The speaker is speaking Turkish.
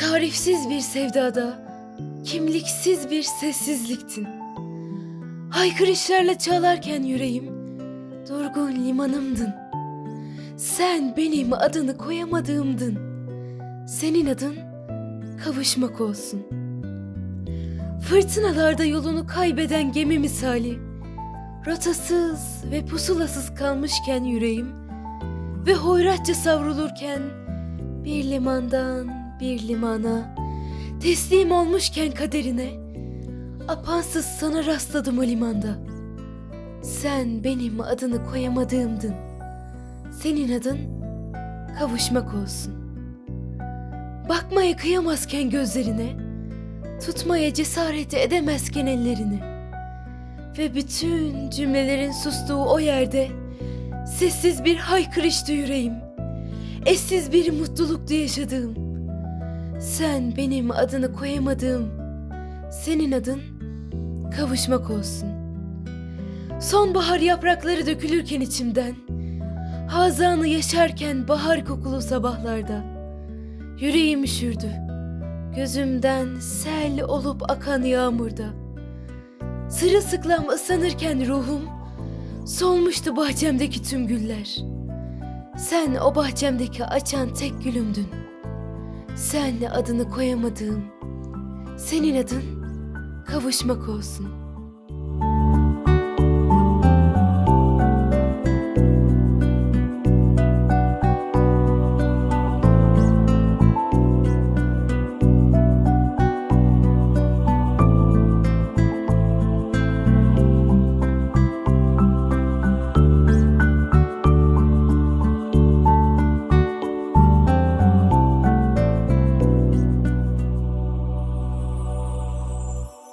Tarifsiz bir sevdada, kimliksiz bir sessizliktin. Haykırışlarla çalarken yüreğim, durgun limanımdın. Sen benim adını koyamadığımdın. Senin adın kavuşmak olsun. Fırtınalarda yolunu kaybeden gemi misali, rotasız ve pusulasız kalmışken yüreğim ve hoyratça savrulurken bir limandan bir limana teslim olmuşken kaderine apansız sana rastladım o limanda. Sen benim adını koyamadığımdın. Senin adın kavuşmak olsun. Bakmaya kıyamazken gözlerine, tutmaya cesaret edemezken ellerini ve bütün cümlelerin sustuğu o yerde sessiz bir haykırıştı yüreğim. Eşsiz bir mutluluktu yaşadığım. Sen benim adını koyamadığım, senin adın kavuşmak olsun. Sonbahar yaprakları dökülürken içimden, hazanı yaşarken bahar kokulu sabahlarda, yüreğim üşürdü. Gözümden sel olup akan yağmurda. Sırılsıklam ıslanırken ruhum, solmuştu bahçemdeki tüm güller. Sen o bahçemdeki açan tek gülümdün. Sen adını koyamadığım, senin adın kavuşmak olsun.''